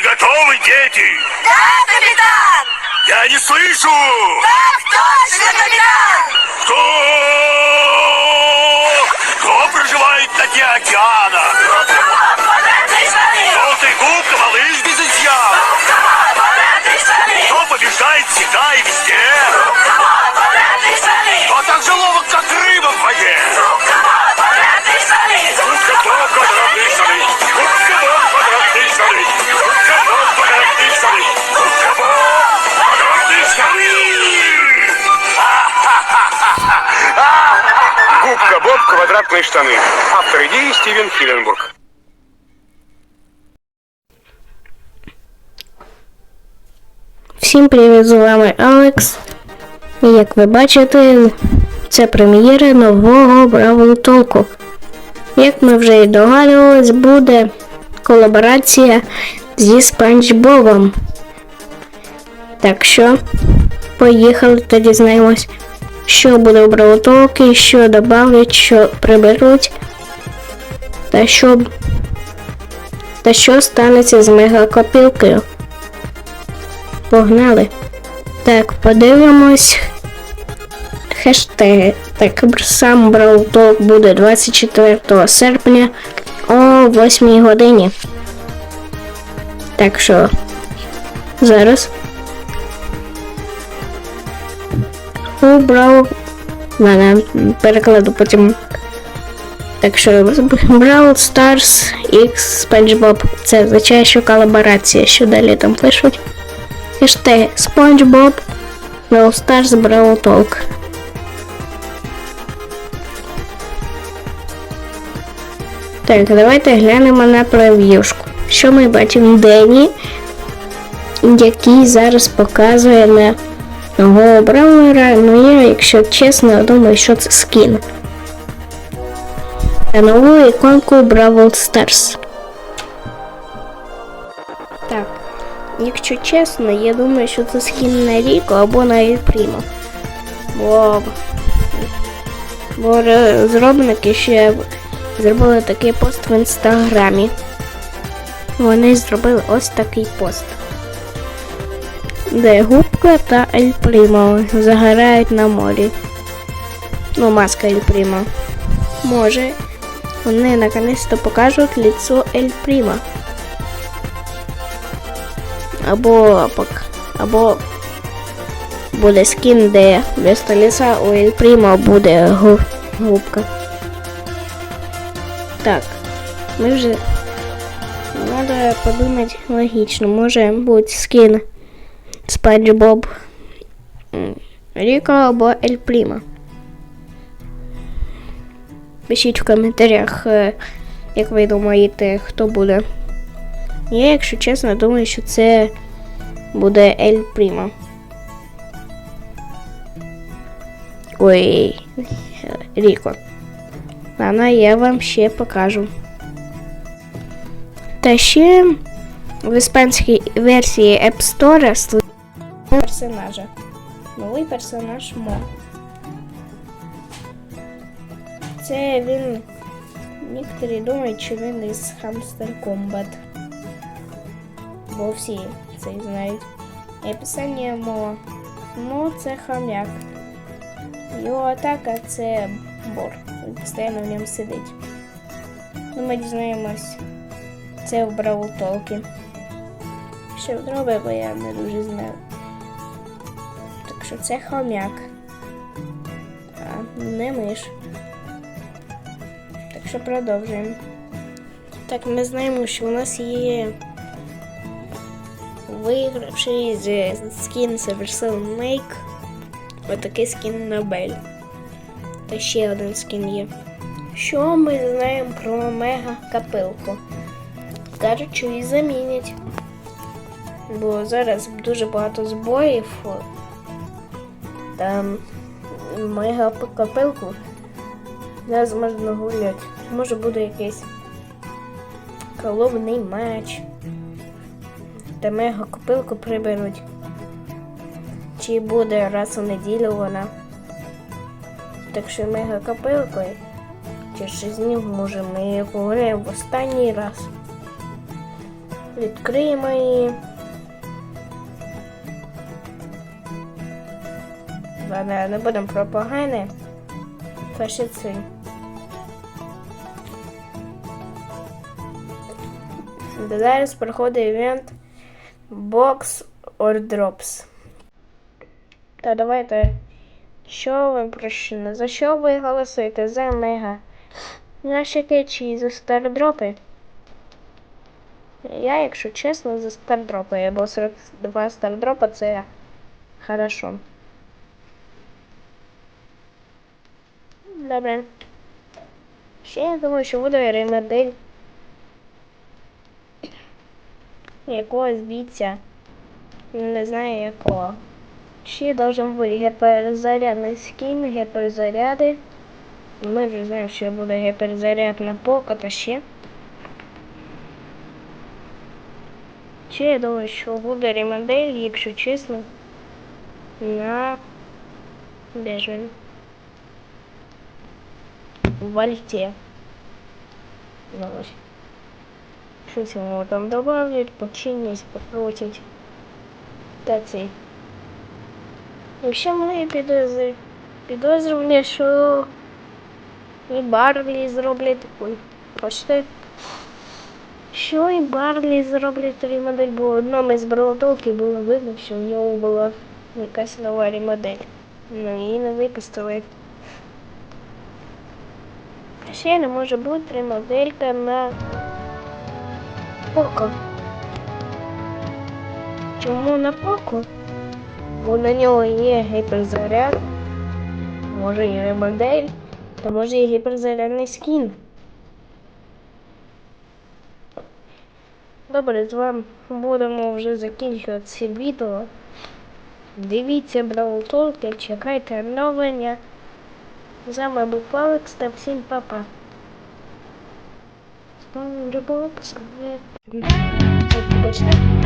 готовы, дети? Да, капитан! Я не слышу! Так точно, капитан! Кто? Кто проживает на дне океана? Желтый губка, малыш без изъян. Квадратные штаны! Кто побеждает всегда и везде? Кто так же «Квадратные штаны». Автор идеи Стивен Хиленбург. Всім привіт, з вами Алекс. І як ви бачите, це прем'єра нового Бравл Толку. Як ми вже і догадувались, буде колаборація зі Спанч Бобом. Так що, поїхали та дізнаємось, що буде у Бравл Толку, що додавлять, що приберуть, та що, та що станеться з мегакопілкою. Погнали. Так, подивимось. Хештеги. Так, сам Brawl буде 24 серпня о 8 годині. Так що зараз. Brawl Ладно, перекладу потім. Так що Brawl Stars X SpongeBob. Це означає, що колаборація, що далі там пишуть. Хештег SpongeBob Brawl Stars Brawl Talk. Так, давайте глянемо на прев'юшку. Що ми бачимо Дені, який зараз показує на нового браулера. Ну я, якщо чесно, думаю, що це скін. Та нову іконку Brawl Stars. Так. Якщо чесно, я думаю, що це скін на Ріко або на Ельпрімо. Бо, бо ре- зробники ще зробили такий пост в інстаграмі. Вони зробили ось такий пост. Де губка та Ель Прімо загорають на морі. Ну, маска Ель Прімо. Може, вони наконець-то покажуть лицо Ель Прімо. Або або буде скін, де вместо ліса у Ель Прімо буде губка. Так, ми вже треба подумати логічно. Може бути скін Спанч Боб Ріко або Ель Прімо. Пишіть в коментарях, е, як ви думаєте, хто буде. Я, якщо чесно, думаю, що це буде Ель Прімо. Ой, Ріко. Ладно, я вам ще покажу. Та ще в іспанській версії App Store персонажа. Новий персонаж Мо. Це він. Некоторі думають, що він із Hamster Combat бо всі це знають. І описання Мо. Мо це хам'як. Його атака це бор. Він постійно в ньому сидить. Ну, ми дізнаємось. Це в Бравл Толкі. Що дроби, бо я не дуже знаю. Що це хомяк. А не миш. Так що продовжуємо. Так, ми знаємо, що у нас є вигравший з скін Seversal Make. Отакий скін на. Та ще один скін є. Що ми знаємо про мега капелку? Кажуть, що її замінять. Бо зараз дуже багато збоїв. Там мега капелку зараз можна гуляти. Може буде якийсь коловний матч та мега копилку приберуть. Чи буде раз у неділю вона. Так що мега копилкою через 6 днів може ми погуляємо в останній раз. Відкриємо її. Ладно, не будемо про погане. Це. Зараз проходить івент Box or Drops. Та давайте. Що ви прощено? За що ви голосуєте? За мега? Наші кетчі за стардропи? Я, якщо чесно, за стардропи, бо 42 стардропа це хорошо. Добре. Ще я думаю, що буде ремодель якогось бійця. Не знаю якого. Ще должен бути гіперзарядний скін, гіперзаряди. Ми вже знаємо, що буде гіперзаряд на поко та ще. Ще я думаю, що буде ремодель, якщо чесно, на де ж він? Вальте. Ну, ось. Щось йому там добавлять, починність, покрутять. Та цей. Якщо ми підозрюємо, підозрюємо, що і Барлі зроблять. Бачите? Що і Барлі зроблять ремодель, бо в одному із брелотолків було видно, що в нього була якась нова ремодель. Ну її не випустили. Ще не може бути ремоделька на Поко. Чому на Поко? Бо на нього є гіперзаряд, може і ремодель, та може і гіперзарядний скін. Добре, з вами будемо вже закінчувати це відео. Дивіться Бравл Толки, чекайте оновлення. З вами був Алекс та всім па-па. З вами вже.